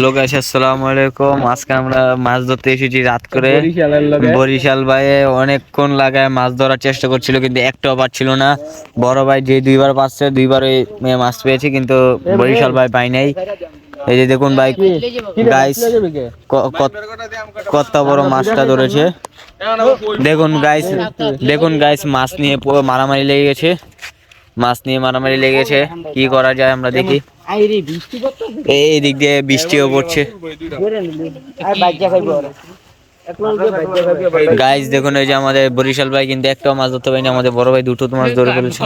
Hello guys আসসালামু আলাইকুম। আজকে আমরা মাছ ধরতে এসেছি রাত করে। বরিশাল ভাইয়ে অনেকক্ষণ লাগায় মাছ ধরার চেষ্টা করছিল কিন্তু একটাও পাচ্ছিল না। বড় ভাই যে দুইবার পাচ্ছে দুইবার ওই মাছ পেয়েছে কিন্তু বরিশাল ভাই পাই নাই। এই যে দেখুন ভাই গাইস কত বড় মাছটা ধরেছে। দেখুন গাইস দেখুন গাইস মাছ নিয়ে মারামারি লেগে গেছে। মাছ নিয়ে মারামারি লেগেছে। কি করা যায় আমরা দেখি। এই দিক দিয়ে বৃষ্টিও পড়ছে। গাইস দেখুন এই যে আমাদের বরিশাল ভাই কিন্তু একটাও মাছ ধরতে পারেনি। আমাদের বড় ভাই দুটো মাছ ধরে ফেলেছে।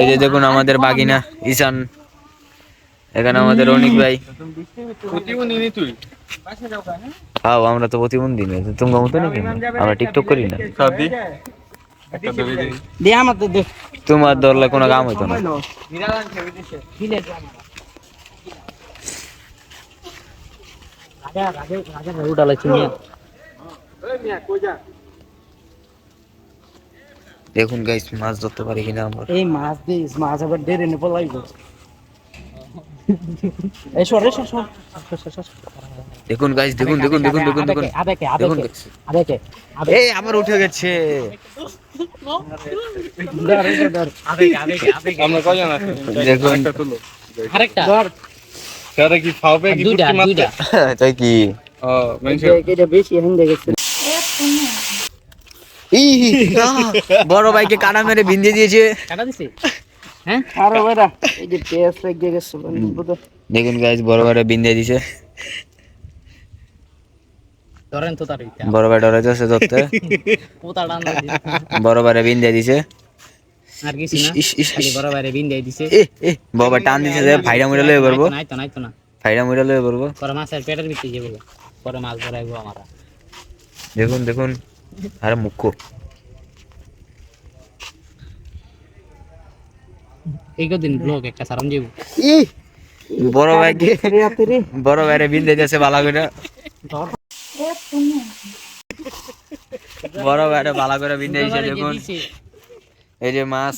এই যে দেখুন আমাদের বাগিনা, ঈশান। এখানে আমাদের অনিক ভাই। হ্যাঁ আমরা তো প্রতিবন্ধী নেই তুমি মতো নাকি? আমরা টিকটক করি না। দে। আমার তো তোমার ধরলে কোনো কাম হইতো না। দেখুন গাইস মাছ ধরতে পারি কিনা আমরা? এই মাছ দিস মাছ আবার ডেরে নে পলাইব এই সর রে সর সর সর, সর, সর, সর। দেখুন গাইস দেখুন দেখুন দেখুন দেখুন দেখুন। আবেকে দেখুন আবেকে আবেকে আবেকে এই আবার উঠে গেছে। দেখুন। আরেকটা। কি ফাউবে কি তাই কি? ও এটা বেশি ই বড় ভাইকে কাটা মেরে বিন্দে দিয়েছে। কাটা দিছে? হ্যাঁ আরে বেটা এই যে পেঁয়াজ লেগে গেছে বুঝো দেখুন গাইস বড় ভাইটা বিন্দে দিছে ধরেন তো তার বড় ভাই ডরে যাচ্ছে ধরতে পোতা ডান বড় ভাইটা বিন্দে দিছে আর কিছু না ইস, ইস, খালি ইস। বড় বাইরে দিছে এ টান দিছে যে ফাইডা মুড়ে লয়ে পড়ব নাই তো নাই তো না ফাইডা মুড়ে লয়ে পড়ব পরে মাছের পেটের ভিতরে যাব পরে মাছ ধরাইবো আমরা দেখুন দেখুন আরে মুখ্য এই কদিন ব্লগ একটা সারাম যাব ই বড় ভাইকে বড় ভাইরে দিয়েছে ভালো করে। বড় ভাইটা ভালো করে দিয়েছে দেখুন। এই যে মাছ।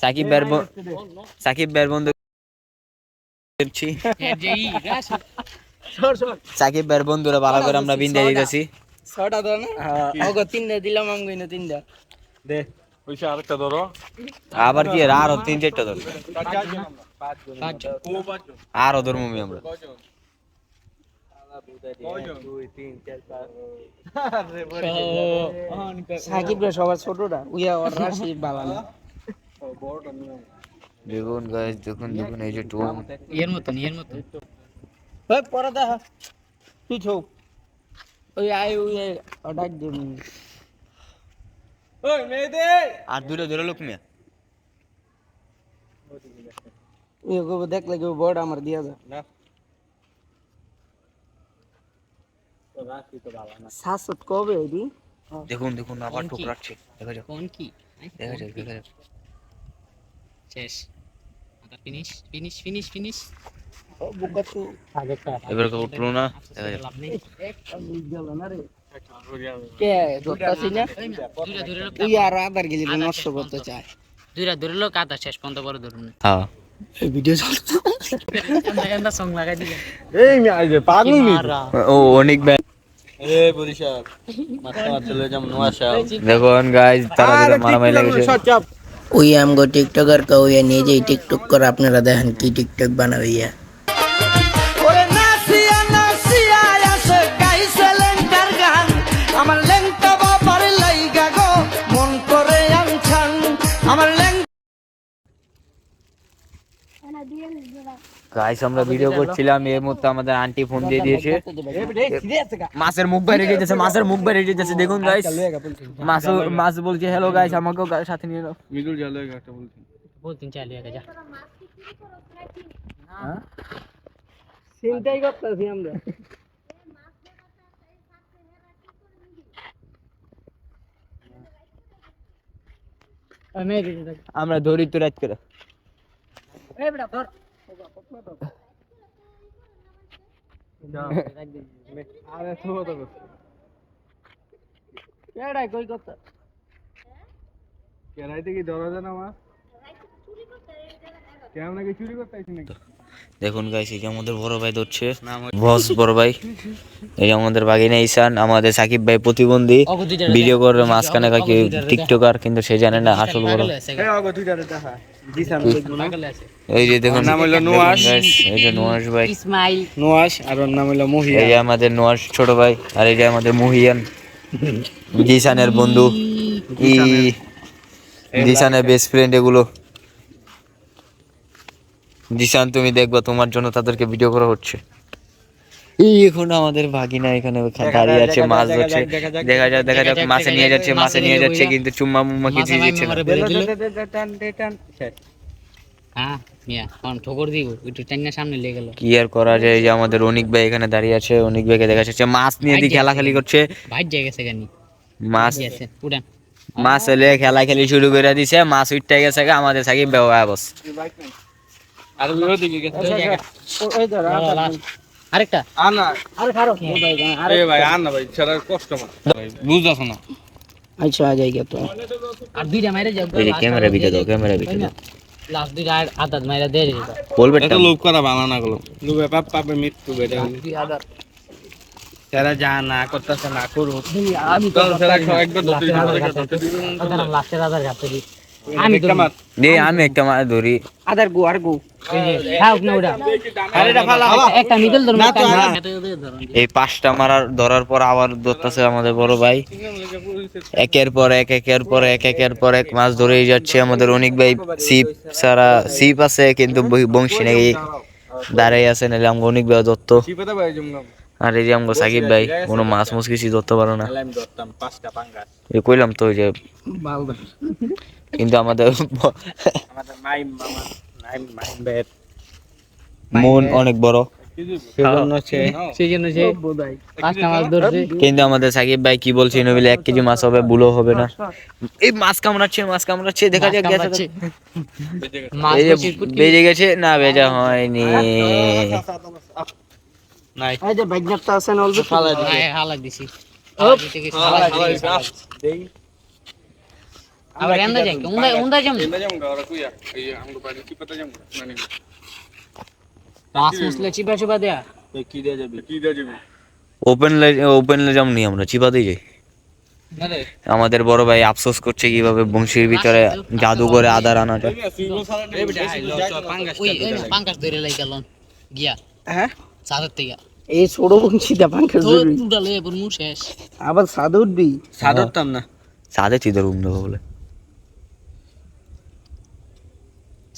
সাকিব ভাইয়ের সাকিব বন্ধু করছি সাকিব ভাইয়ের বন্ধুরা ভালো করে আমরা বিন্দে দিতেছি। ছটা ধর না। ওগো তিনটা দিলাম আমি তিনটা। দে। ওইসে আরেকটা ধরো। আবার কি আরও তিন চারটা ধরবো। আরও ধরবো আমি আমরা। সাকিব রে সবার ছোটটা। উইয়া ওর রাশি বালানা দেখুন গাইস দেখুন দেখুন এই যে টুম। এর মতন এর মতন। ওই পরে দেখা। তুই ছো ওই আই ওই অর্ডার দিন ওই মেয়েদে আর দূরে দূরে লোক মিয়া ওই গো দেখলে গো বড় আমার দিয়া যা। না। শাসত কবে এডি? দেখুন দেখুন আবার ঠুকরাচ্ছে দেখা যাক কোন কি? দেখা যাক দেখা যাক শেষ। ফিনিশ ফিনিশ ফিনিশ ফিনিশ ও বুকা তো। আগে কা এবার উঠল না। দেখা যাক লাভ নেই। একটা গেল না রে? কে ধরতাছি না দুইটা ধরে লোক তুই আর আধার গেলি নষ্ট করতে চায়। দুইটা ধরে লোক আধা শেষ পর্যন্ত বড় ধরুন। হ্যাঁ। এই ভিডিও চলছে সং লাগাই দিলে এই মেয়ে যে পাগল নি ও অনেক ব্যাগ এ বরিশাল মাথা মারতে লয়ে যাম নোয়াশা। দেখুন গাইস তারা মারামারি লেগেছে ওই আমগো টিকটকার কা ওই নিজেই টিকটক করে আপনারা দেখেন কি টিকটক বানাবে ইয়া। গাইস আমরা ভিডিও করছিলাম এর মধ্যে আমাদের আন্টি ফোন দিয়ে দিয়েছে। মাছের মুখ বাইরে যেতেছে মাছের মুখ বাইরে যেতেছে দেখুন গাইস মাছ মাছ বলছে। হ্যালো গাইস আমাকেও সাথে নিয়ে নাও। মিদুল জালে একটা বলছি। বলতেন চালিয়ে গেছে চিন্তাই করতেছি আমরা। আমরা ধরি তো রাত করে। এই বেটা ধর। আরে তো তো কেডাই কই কথা কেরাইতে কি ধরা যায় না মাছ কেমন নাকি চুরি করতে আইছি নাকি দেখুন গাইস এই যে আমাদের বড় ভাই ধরছে। বস বড় ভাই। এই আমাদের বাগিনা ইসান আমাদের সাকিব ভাই প্রতিবন্ধী। ভিডিও করে মাঝখানে কাকি টিকটকার কিন্তু সে জানে না আসল বড়। এই অগো দুইটারে দেখা দিছান দেখব না পাগল আছে। এই যে দেখুন নাম হইল নুয়াশ। এই যে নোয়াস ভাই। ইসমাইল। নোয়াশ আর ওর নাম হলো মহিয়া। এই আমাদের নোয়াস ছোট ভাই আর এই যে আমাদের মুহিয়ান। জিসানের বন্ধু। ই জিসানের। বেস্ট ফ্রেন্ড এগুলো। জিসান তুমি দেখবা তোমার জন্য তাদেরকে ভিডিও করা হচ্ছে। এই এখন আমাদের ভাগিনা এখানে দাঁড়িয়ে আছে মাছ ধরছে দেখা যাক দেখা যাক মাছে নিয়ে যাচ্ছে মাছে নিয়ে যাচ্ছে কিন্তু চুম্মা মুম্মা ভাই দিচ্ছে না হ্যাঁ কি আর করা যায় যে আমাদের অনিক ভাই এখানে দাঁড়িয়ে আছে অনিক ভাইকে দেখা যাচ্ছে মাছ নিয়ে দিয়ে খেলাখালি করছে ভাই জায়গা গেছে গানি মাছ মাছ এলে খেলা খেলি শুরু করে দিছে মাছ উঠতে গেছে আমাদের সাকিব ব্যবহার বস আর ওই দিকে গেছে আরেকটা? আনা। আরে খারো আরে। ভাই আনা ভাই সেটা কষ্ট মা বুঝছ না। আচ্ছা আ যাই তো। আর দুইটা মাইরে যাও। এই ক্যামেরা ভিডিও দাও ক্যামেরা ভিডিও দাও। লাস্ট দুইটা আর আদাত মাইরা দিয়ে দিবা। বলবে এটা লোভ করা ভালো না গুলো লোভে পাপ পাপে মৃত্যু বেটা দুই আদাত। যা না করতেছে না করুক। আমি তো একবার ধরতে লাস্টের আদার ঘাটতে দিই আমি দে আমি একটা মাছ ধরি। আদার গো আর গো। হ্যাঁ না ওটা আরে এটা ফালা। একটা মিডল ধরুন একটা এই পাঁচটা মারার ধরার পর আবার ধরতেছে আমাদের বড় ভাই। একের পর এক একের পর এক একের পর এক মাছ ধরেই যাচ্ছে আমাদের অনেক ভাই। সিপ সারা সিপ আছে কিন্তু বংশী নাকি দাঁড়াই আছে নাহলে আমাকে অনেক ভাই ধরতো। আর এই যে আমাকে সাকিব ভাই কোনো মাছ মুছ কিছু ধরতে পারো না। আমি ধরতাম পাঁচটা পাঙ্গাস। এই কইলাম তো ওই যে কিন্তু আমাদের মন অনেক বড়। কিন্তু আমাদের সাকিব ভাই কি বলছে নবিলে এক কেজি মাছ হবে বুলো হবে না। এই মাছ কামড়াচ্ছে মাছ কামড়াচ্ছে দেখা যাক। বেজে গেছে। না বেজা হয়নি। নাই। এই যে বাইকটা আছে মুসলে চিপা চিপা দেয়া কি দিয়ে যাবি কি দিয়ে যাবি ওপেন ওপেন নি আমরা চিপাতেই যাই আমাদের বড় ভাই আফসোস করছে কীভাবে বংশীর ভিতরে জাদু করে আদার পাঙ্কাশ ধরে লাই গেল গিয়া হ্যাঁ সাদের থেকে এই ছোট বংশীটা পাঙ্কা তো দুটা লয়ে পর মুখ শেষ আবার সাদা উঠবি সাদরতাম না সাদে চিদর দেবো বলে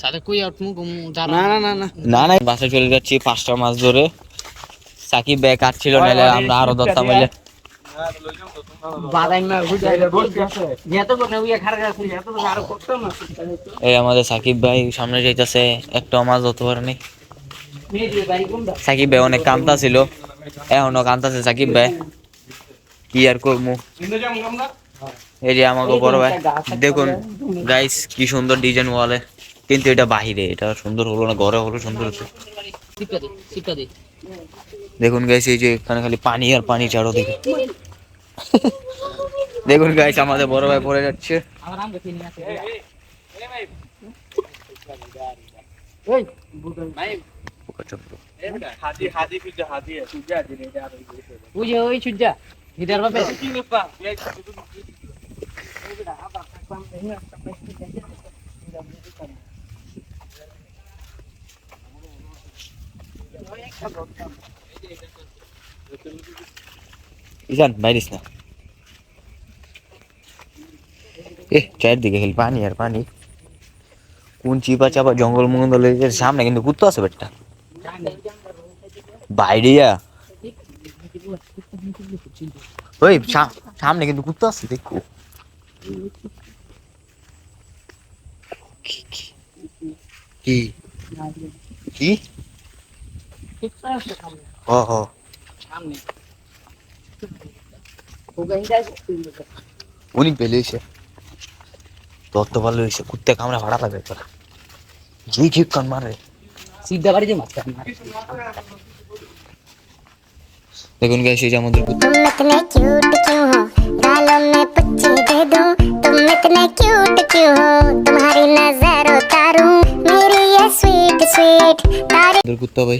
সাদে কই আউট মুখ না না না না। না না বাসে চলে যাচ্ছি পাঁচটা মাছ ধরে। সাকিব ভাই কাটছিল নাহলে আমরা আরও করতাম না এই আমাদের সাকিব ভাই সামনে যাইতেছে একটা মাছ ধরতে পারেনি। সাকিব ভাই অনেক কান্তা ছিল এখনও কান্তাছে সাকিব ভাই। কি আর করব? এই যে আমাকে বড় ভাই দেখুন গাইস কি সুন্দর ডিজাইন ওয়ালে কিন্তু এটা বাহিরে এটা সুন্দর হলো না ঘরে হলো সুন্দর দে দেখুন গাইস এই যে এখানে খালি পানি আর পানি চারোদিকে দেখুন। গাইস আমাদের বড় ভাই পড়ে যাচ্ছে আম গেছে নিয়ে আসে হাতি হাতি পিছে হাতি সুজা দিনে যা ওই যে ওই চুজ্জা গিটার বাপে কি নেপা ইসান বাইরিস না এ চারদিকে খালি পানি আর পানি কোন চিপা চাপা জঙ্গল মঙ্গল সামনে কিন্তু কুত্তো আছে বেটটা বাইরে যা ওই সা- সামনে কিন্তু কুত্তো আছে দেখো কি কি কি হ হ সামনে উনি পেলে হয়েছে ধরতে পারলে হয়েছে কুত্তে কামড়ে ভাড়া পাবে তোরা জি ঠিক কান মারে সিদ্ধা বাড়িতে মাছ কাটে না দেখুন গাইস এই যে আমাদের কুত্তে तुम इतने क्यूट क्यों हो गालों में पुच्ची दे दूं तुम इतने क्यूट क्यों हो तुम्हारी नजर उतारूं मेरी ये स्वीट स्वीट तारीफ তোর কুত্তা ভাই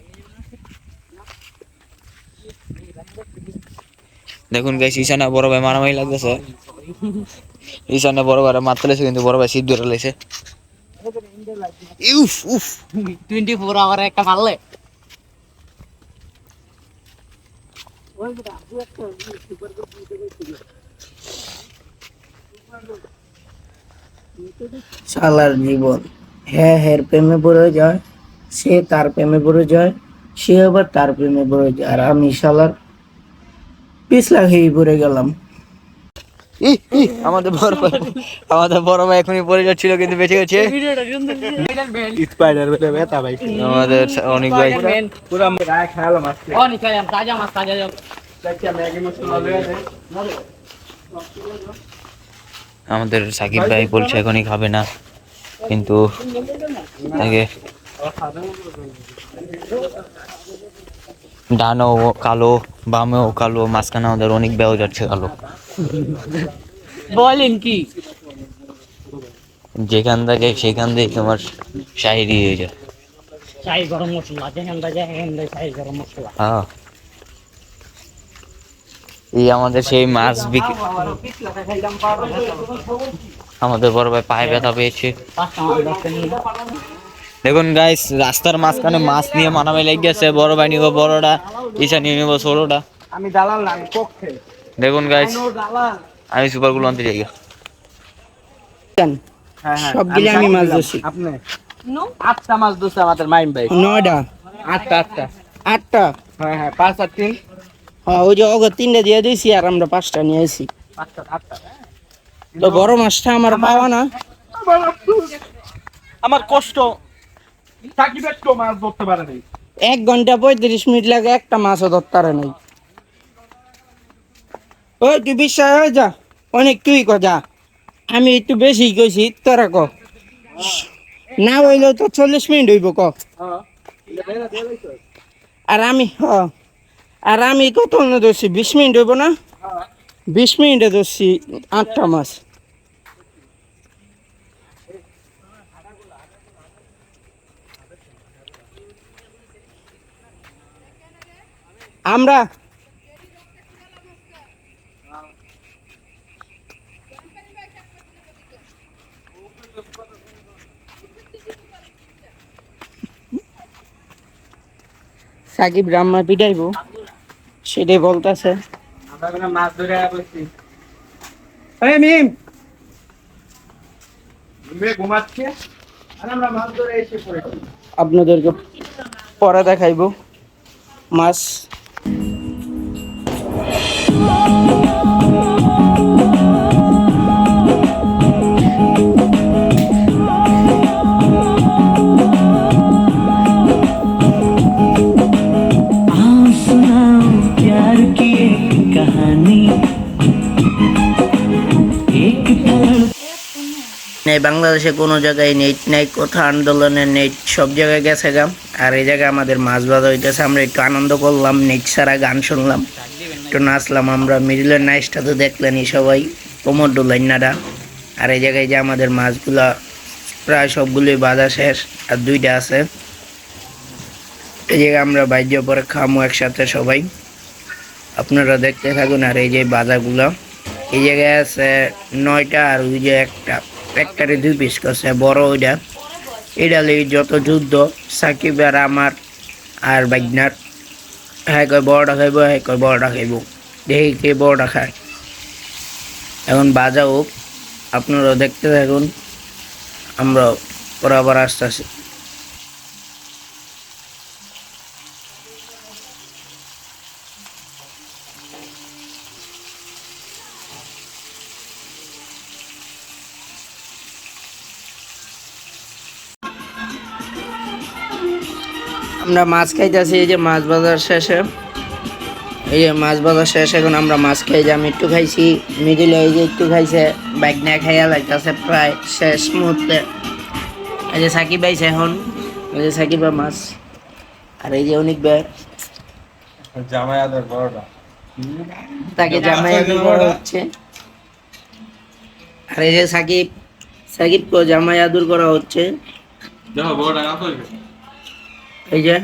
দেখুন গাইস ঈশান বড় ভাই মারামারি লাগতেছে। ঈশান বড় ভাই মারতে লেছে কিন্তু বড় ভাই সিট ধরে লেছে ইউফ উফ। টোয়েন্টি ফোর আওয়ার একটা মারলে। শালার জীবন। হ্যাঁ হ্যাঁ প্রেমে পড়ে যায় সে তার প্রেমে পড়ে যায় সে আবার তার প্রেমে পড়ে যায়। আর আমি শালার পিছলা খেয়ে পড়ে গেলাম। আমাদের বড় ভাই আমাদের বড় ভাই এখনই পড়ে যাচ্ছিল কিন্তু বেঁচে গেছে। স্পাইডার ভাই। আমাদের অনেক ভাই। পুরো আমরা গায়ে খেলাম আজকে। ও নিকায়াম তাজা মাছ তাজা যাও দেখছি ম্যাগি মশলা লয়ে দে আমাদের সাকিব ভাই বলছে এখনই খাবে না কিন্তু তাকে ডানও কালো বামেও কালো মাঝখানে আমাদের অনেক বেও যাচ্ছে কালো। বলেন কি? যেখান থেকে সেখান থেকে তোমার শাহিরি হয়ে যায়। চাই গরম মশলা যেখান থেকে চাই গরম মশলা। হ্যাঁ। এই আমাদের সেই মাছ বিক্রি আমাদের বড় ভাই পায়ে ব্যথা পেয়েছে। দেখুন গাইস রাস্তার মাঝখানে মাছ নিয়ে মানামে লেগে গেছে বড় ভাই নিব বড়টা ঈশা নিয়ে নিব ষোলোটা। আমি দালাল না পক্ষে। দেখুন গাইস দালাল। আমি সুপারগুলো আনতে যাই। হ্যাঁ হ্যাঁ সবগুলি আমি মাছ ধরছি। আপনি? আটটা মাছ ধরছে আমাদের মাইম ভাই। নয়টা। আটটা আটটা। আটটা? হ্যাঁ হ্যাঁ পাঁচ আর তিন। হ্যাঁ ওই যে অগ তিনটা দিয়ে দিয়েছি আর আমরা পাঁচটা নিয়ে আসি। আটটা তো বড় মাছটা আমার পাওয়া না। আমার কষ্ট। ধরতে পারে এক ঘণ্টা পঁয়ত্রিশ মিনিট লাগে একটা মাছও ধরতারে নাই। ওই তুই বিশ্বাস হয়ে যা, অনেক তুই ক যা। আমি একটু বেশি কইছি, তোরা ক। না হইলেও তো চল্লিশ মিনিট হইব ক। আর আমি, হ। আর আমি কত ধরছি, বিশ মিনিট হইব না? বিশ মিনিটে ধরছি আটটা মাছ। আমরা সাকিব রাম্মা পিটাইবো। সেটাই বলতেছে। মাছ ধরে মিম! ঘুমাচ্ছে আর আমরা মাছ ধরে এসে আপনাদেরকে পরে দেখাইবো। মাছ নেই, বাংলাদেশে কোনো জায়গায় নেট নাই, কোথাও আন্দোলনের নেট সব জায়গায় গেছে গাম আর এই জায়গায় আমাদের মাছ বাজা হইতেছে, আমরা একটু আনন্দ করলাম, নেট ছাড়া গান শুনলাম, একটু নাচলাম আমরা, মিডিলের নাইসটা তো দেখলেনই সবাই কোমর ডোলাইনারা আর এই জায়গায় যে আমাদের মাছগুলা, প্রায় সবগুলোই বাজা শেষ, আর দুইটা আছে। এই জায়গায় আমরা বাইদ্য পরে খামো একসাথে সবাই। আপনারা দেখতে থাকুন আর এই যে বাজাগুলো এই জায়গায় আছে নয়টা আর ওই যে একটা। একটারে দুই পিস করছে, বড় ওইটা। এটা লেগে যত যুদ্ধ, সাকিব আর আমার আর বাইনার হ্যাঁ কয় বড়টা খাইব হ্যাঁ কয় বড়টা খাইব। দেখি কে বড়টা খায়। এখন বাজা হোক আপনারা দেখতে থাকুন আমরা বরাবর আস্তে আসতেছি। আমরা মাছ খাইতেছি এই যে মাছ বাজার শেষে। এই যে মাছ বাজার শেষ এখন আমরা মাছ খাই যে আমি একটু খাইছি মিডিলে এই যে একটু খাইছে বাইক না খাইয়া লাগতেছে প্রায় শেষ মুহূর্তে। এই যে সাকিব আইছে এখন এই যে সাকিব মাছ। আর এই যে অনেক ভাই। জামাই আদর বড়টা। তাকে জামাই আদর করা হচ্ছে। আর এই যে সাকিব সাকিব কো জামাই আদর করা হচ্ছে। দেখো বড়টা এই যে।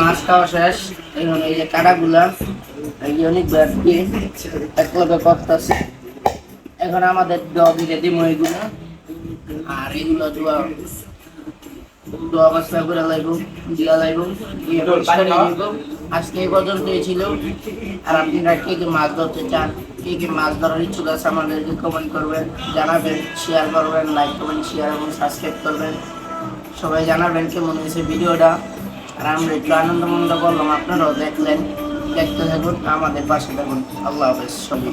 মাছ খাওয়া শেষ। এখন এই যে কাটাগুলা অনেক ব্যাট দিয়ে এক লগে করতেছে। এখন আমাদের ডবিতে দিব এগুলো। আর এগুলো দোয়া দোয়া করে দিয়া। আজকে এই পর্যন্তই ছিল। আর আপনারা কে কে মাছ ধরতে চান কে কে মাছ ধরার ইচ্ছুক আছে আমাদেরকে কমেন্ট করবেন জানাবেন শেয়ার করবেন লাইক করবেন শেয়ার এবং সাবস্ক্রাইব করবেন। সবাই জানাবেন কেমন হয়েছে ভিডিওটা। আর আমরা একটু আনন্দ মন্দ করলাম আপনারাও দেখলেন, দেখতে থাকুন, আমাদের পাশে থাকুন। আল্লাহ হাফেজ সবাই